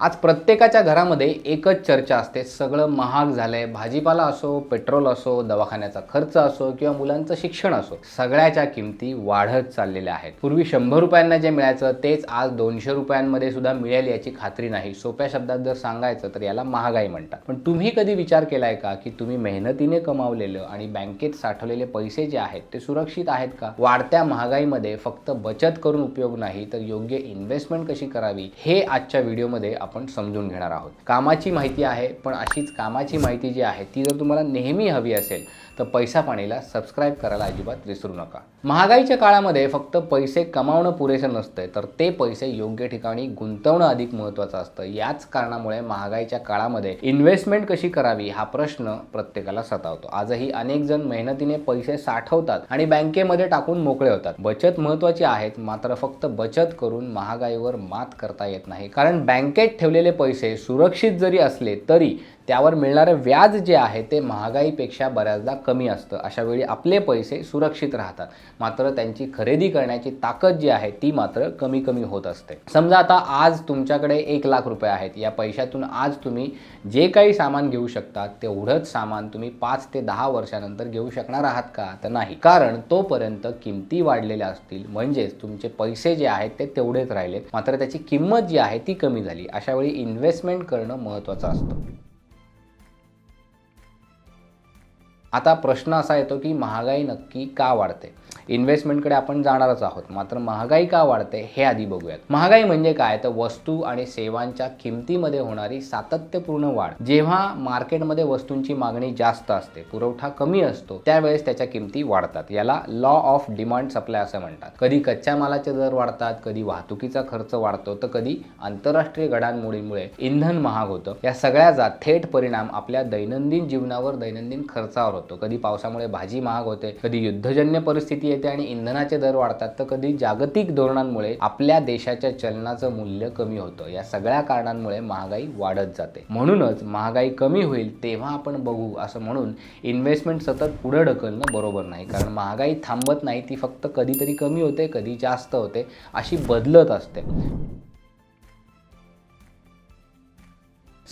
आज प्रत्येकाच्या घरामध्ये एकच चर्चा असते. सगळं महाग झालं आहे भाजीपाला असो पेट्रोल असो दवाखान्याचा खर्च असो किंवा मुलांचं शिक्षण असो सगळ्याच्या किमती वाढत चाललेल्या आहेत. पूर्वी शंभर रुपयांना जे मिळायचं तेच आज दोनशे रुपयांमध्ये सुद्धा मिळेल याची खात्री नाही. सोप्या शब्दात जर सांगायचं तर याला महागाई म्हणतात. पण तुम्ही कधी विचार केलाय का की तुम्ही मेहनतीने कमावलेलं आणि बँकेत साठवलेले पैसे जे आहेत ते सुरक्षित आहेत का? वाढत्या महागाईमध्ये फक्त बचत करून उपयोग नाही तर योग्य इन्व्हेस्टमेंट कशी करावी? हे आजच्या व्हिडिओमध्ये आपण समजून घेणार आहोत. कामाची माहिती आहे पण अशीच कामाची माहिती जी आहे ती जर तुम्हाला नेहमी हवी असेल तर पैसा पाणीला सबस्क्राईब करायला अजिबात विसरू नका. महागाईच्या काळामध्ये फक्त पैसे कमावणं पुरेसं नसतंय तर ते पैसे योग्य ठिकाणी गुंतवणं अधिक महत्त्वाचं असतं. याच कारणामुळे महागाईच्या काळामध्ये इन्व्हेस्टमेंट कशी करावी हा प्रश्न प्रत्येकाला सतावतो. आजही अनेक जण मेहनतीने पैसे साठवतात आणि बँकेमध्ये टाकून मोकळे होतात. बचत महत्त्वाची आहेत मात्र फक्त बचत करून महागाईवर मात करता येत नाही. कारण बँकेत ठेवलेले पैसे सुरक्षित जरी असले तरी त्यावर मिळणारं व्याज जे आहे ते महागाईपेक्षा बऱ्याचदा कमी असतं. अशा वेळी आपले पैसे सुरक्षित राहतात. मात्र त्यांची खरेदी करण्याची ताकद जी आहे ती मात्र कमी कमी होत असते. समजा आता आज तुमच्याकडे एक लाख रुपये आहेत. या पैशातून आज तुम्ही जे काही सामान घेऊ शकता तेवढंच सामान तुम्ही पाच ते दहा वर्षानंतर घेऊ शकणार आहात का? तर नाही. कारण तोपर्यंत किमती वाढलेल्या असतील. म्हणजेच तुमचे पैसे जे आहेत ते तेवढेच राहिलेत. मात्र त्याची किंमत जी आहे ती कमी झाली. अशावेळी इन्व्हेस्टमेंट करणं महत्त्वाचं असतं. आता प्रश्न असा येतो की महागाई नक्की का वाढते? इन्व्हेस्टमेंटकडे आपण जाणारच आहोत मात्र महागाई का वाढते हे आधी बघूयात. महागाई म्हणजे काय? तर वस्तू आणि सेवांच्या किमतीमध्ये होणारी सातत्यपूर्ण वाढ. जेव्हा मार्केटमध्ये वस्तूंची मागणी जास्त असते पुरवठा कमी असतो त्यावेळेस त्याच्या किमती वाढतात. याला लॉ ऑफ डिमांड सप्लाय असं म्हणतात. कधी कच्च्या मालाचे दर वाढतात कधी वाहतुकीचा खर्च वाढतो तर कधी आंतरराष्ट्रीय घडामोडीमुळे इंधन महाग होतं. या सगळ्याचा थेट परिणाम आपल्या दैनंदिन जीवनावर दैनंदिन खर्चावर होतो. कधी पावसामुळे भाजी महाग होते कधी युद्धजन्य परिस्थिती येते आणि इंधनाचे दर वाढतात तर कधी जागतिक धोरणांमुळे आपल्या देशाच्या चलनाचं मूल्य कमी होतं. या सगळ्या कारणांमुळे महागाई वाढत जाते. म्हणूनच महागाई कमी होईल तेव्हा आपण बघू असं म्हणून इन्व्हेस्टमेंट सतत पुढे ढकलणं बरोबर नाही. कारण महागाई थांबत नाही ती फक्त कधीतरी कमी होते कधी जास्त होते अशी बदलत असते.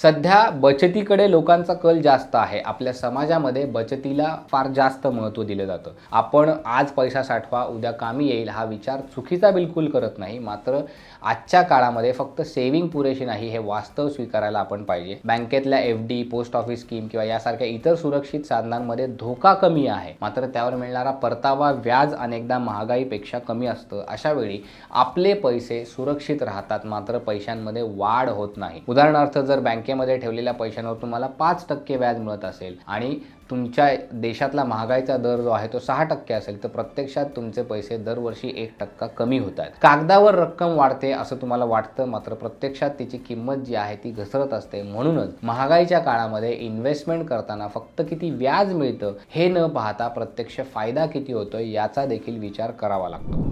सध्या बचतीकडे लोकांचा कल जास्त आहे. आपल्या समाजामध्ये बचतीला फार जास्त महत्त्व दिलं जातं. आपण आज पैसा साठवा उद्या कामी येईल हा विचार चुकीचा बिलकुल करत नाही. मात्र आजच्या काळामध्ये फक्त सेव्हिंग पुरेशी नाही हे वास्तव स्वीकारायला आपण पाहिजे. बँकेतल्या F D post office scheme किंवा यासारख्या इतर सुरक्षित साधनांमध्ये धोका कमी आहे. मात्र त्यावर मिळणारा परतावा व्याज अनेकदा महागाईपेक्षा कमी असतं. अशा वेळी आपले पैसे सुरक्षित राहतात मात्र पैशांमध्ये वाढ होत नाही. उदाहरणार्थ जर बँक बँकेमध्ये ठेवलेल्या पैशांवर तुम्हाला पाच टक्के व्याज मिळत असेल आणि तुमच्या देशातला महागाईचा दर जो आहे तो सहा टक्के असेल तर प्रत्यक्षात तुमचे पैसे दरवर्षी एक टक्का कमी होत आहेत. कागदावर रक्कम वाढते असं तुम्हाला वाटतं मात्र प्रत्यक्षात तिची किंमत जी आहे ती घसरत असते. म्हणूनच महागाईच्या काळामध्ये इन्व्हेस्टमेंट करताना फक्त किती व्याज मिळतं हे न पाहता प्रत्यक्ष फायदा किती होतो याचा देखील विचार करावा लागतो.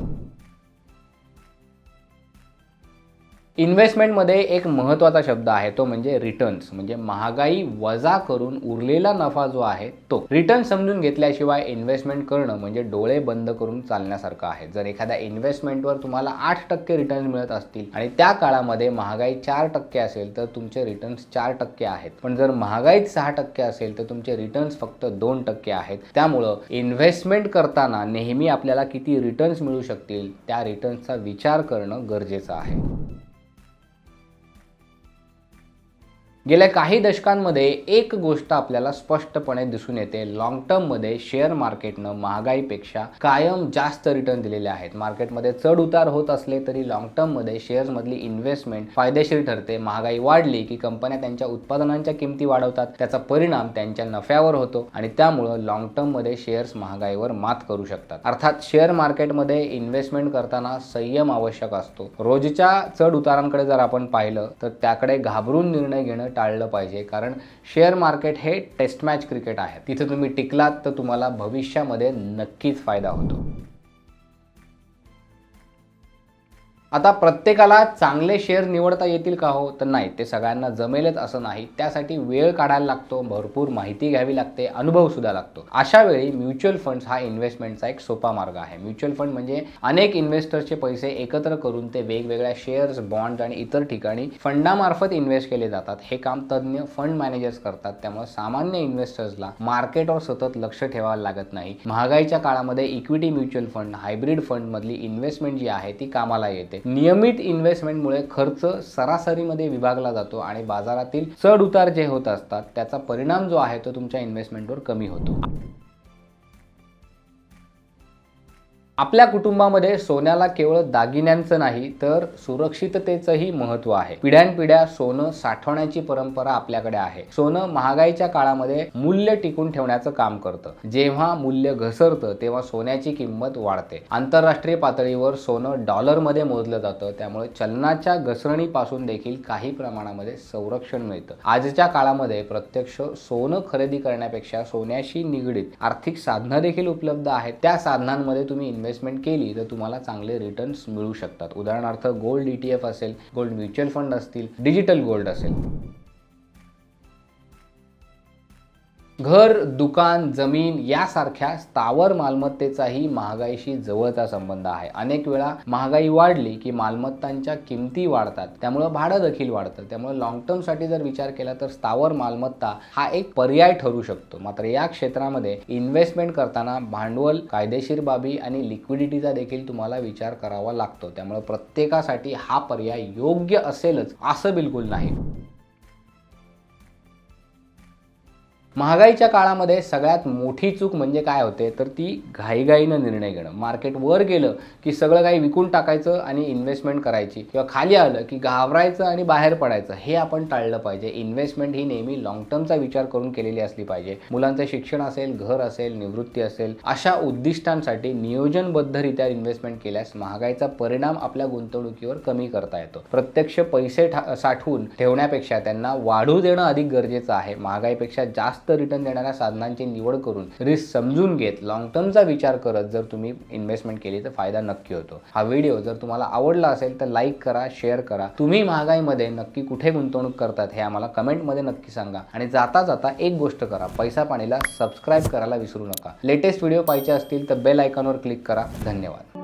इन्व्हेस्टमेंटमध्ये एक महत्त्वाचा शब्द आहे तो म्हणजे रिटर्न्स म्हणजे महागाई वजा करून उरलेला नफा जो आहे तो. रिटर्न समजून घेतल्याशिवाय इन्व्हेस्टमेंट करणं म्हणजे डोळे बंद करून चालण्यासारखं आहे. जर एखाद्या इन्व्हेस्टमेंटवर तुम्हाला आठ टक्के रिटर्न मिळत असतील आणि त्या काळामध्ये महागाई चार टक्के असेल तर तुमचे रिटर्न्स चार टक्के आहेत. पण जर महागाईत सहा टक्के असेल तर तुमचे रिटर्न्स फक्त दोन टक्के आहेत. त्यामुळं इन्व्हेस्टमेंट करताना नेहमी आपल्याला किती रिटर्न्स मिळू शकतील त्या रिटर्न्सचा विचार करणं गरजेचं आहे. गेल्या काही दशकांमध्ये एक गोष्ट आपल्याला स्पष्टपणे दिसून येते. लॉंग टर्ममध्ये शेअर मार्केटनं महागाईपेक्षा कायम जास्त रिटर्न दिलेले आहेत. मार्केटमध्ये चढ उतार होत असले तरी लॉंग टर्ममध्ये शेअर्समधली इन्व्हेस्टमेंट फायदेशीर ठरते. महागाई वाढली की कंपन्या त्यांच्या उत्पादनांच्या किमती वाढवतात. त्याचा परिणाम त्यांच्या नफ्यावर होतो आणि त्यामुळं लॉंग टर्ममध्ये शेअर्स महागाईवर मात करू शकतात. अर्थात शेअर मार्केटमध्ये इन्व्हेस्टमेंट करताना संयम आवश्यक असतो. रोजच्या चढ उतारांकडे जर आपण पाहिलं तर त्याकडे घाबरून निर्णय घेणं टाळलं पाहिजे. कारण शेअर मार्केट हे टेस्ट मॅच क्रिकेट आहे. तिथे तुम्ही टिकलात तर तुम्हाला भविष्यामध्ये नक्कीच फायदा होतो. आता प्रत्येकाला चांगले शेअर निवडता येतील का हो? तर नाही. ते सगळ्यांना जमेलच असं नाही. त्यासाठी वेळ काढायला लागतो भरपूर माहिती घ्यावी लागते अनुभव सुद्धा लागतो. अशा वेळी म्युच्युअल फंड्स हा इन्व्हेस्टमेंटचा एक सोपा मार्ग आहे. म्युच्युअल फंड म्हणजे अनेक इन्व्हेस्टर्सचे पैसे एकत्र करून ते वेगवेगळ्या शेअर्स बॉन्ड्स आणि इतर ठिकाणी फंडामार्फत इन्व्हेस्ट केले जातात. हे काम तज्ज्ञ फंड मॅनेजर्स करतात. त्यामुळे सामान्य इन्व्हेस्टर्सला मार्केटवर सतत लक्ष ठेवायला लागत नाही. महागाईच्या काळामध्ये इक्विटी म्युच्युअल फंड हायब्रिड फंडमधली इन्व्हेस्टमेंट जी आहे ती कामाला येते. नियमित इन्व्हेस्टमेंटमुळे खर्च सरासरीमध्ये विभागला जातो आणि बाजारातील चढ उतार जे होत असतात त्याचा परिणाम जो आहे तो तुमच्या इन्व्हेस्टमेंटवर कमी होतो. आपल्या कुटुंबामध्ये सोन्याला केवळ दागिन्यांचं नाही तर सुरक्षिततेचंही महत्त्व आहे. पिढ्यानपिढ्या सोनं साठवण्याची परंपरा आपल्याकडे आहे. सोनं महागाईच्या काळामध्ये मूल्य टिकून ठेवण्याचं काम करतं. जेव्हा मूल्य घसरतं तेव्हा सोन्याची किंमत वाढते. आंतरराष्ट्रीय पातळीवर सोनं डॉलरमध्ये मोजलं जातं त्यामुळे चलनाच्या घसरणीपासून देखील काही प्रमाणामध्ये संरक्षण मिळतं. आजच्या काळामध्ये प्रत्यक्ष सोनं खरेदी करण्यापेक्षा सोन्याशी निगडीत आर्थिक साधनं देखील उपलब्ध आहेत. त्या साधनांमध्ये तुम्ही इन्व्हेस्टमेंट केली तर तुम्हाला चांगले रिटर्न्स मिळू शकतात. उदाहरणार्थ गोल्ड ई टी एफ असेल गोल्ड म्युच्युअल फंड असतील डिजिटल गोल्ड असेल. घर दुकान जमीन यासारख्या स्थावर मालमत्तेचाही महागाईशी जवळचा संबंध आहे. अनेक वेळा महागाई वाढली की मालमत्तांच्या किमती वाढतात. त्यामुळं भाडं देखील वाढतं. त्यामुळे लॉंग टर्मसाठी जर विचार केला तर स्थावर मालमत्ता हा एक पर्याय ठरू शकतो. मात्र या क्षेत्रामध्ये इन्व्हेस्टमेंट करताना भांडवल कायदेशीर बाबी आणि लिक्विडिटीचा देखील तुम्हाला विचार करावा लागतो. त्यामुळे प्रत्येकासाठी हा पर्याय योग्य असेलच असं बिलकुल नाही. महागाईच्या काळामध्ये सगळ्यात मोठी चूक म्हणजे काय होते तर ती घाईघाईनं निर्णय घेणं. मार्केट वर गेलं की सगळं काही विकून टाकायचं आणि इन्व्हेस्टमेंट करायची. किंवा खाली आलं की घाबरायचं आणि बाहेर पडायचं. हे आपण टाळलं पाहिजे. इन्व्हेस्टमेंट ही नेहमी लॉंग टर्मचा विचार करून केलेली असली पाहिजे. मुलांचं शिक्षण असेल घर असेल निवृत्ती असेल अशा उद्दिष्टांसाठी नियोजनबद्धरित्या इन्व्हेस्टमेंट केल्यास महागाईचा परिणाम आपल्या गुंतवणुकीवर कमी करता येतो. प्रत्यक्ष पैसे ठा- साठवून ठेवण्यापेक्षा त्यांना वाढू देणं अधिक गरजेचं आहे. महागाईपेक्षा जास्त जास्त रिटर्न देणाऱ्या साधनांची निवड करून रिस्क समजून घेत लॉंग टर्मचा विचार करत जर तुम्ही इन्व्हेस्टमेंट केली तर फायदा नक्की होतो. हा व्हिडिओ जर तुम्हाला आवडला असेल तर लाईक करा शेअर करा. तुम्ही महागाईमध्ये नक्की कुठे गुंतवणूक करतात हे आम्हाला कमेंटमध्ये नक्की सांगा. आणि जाता जाता एक गोष्ट करा पैसा पाणीला सबस्क्राईब करायला विसरू नका. लेटेस्ट व्हिडिओ पाहिजे असतील तर बेल आयकॉनवर क्लिक करा. धन्यवाद.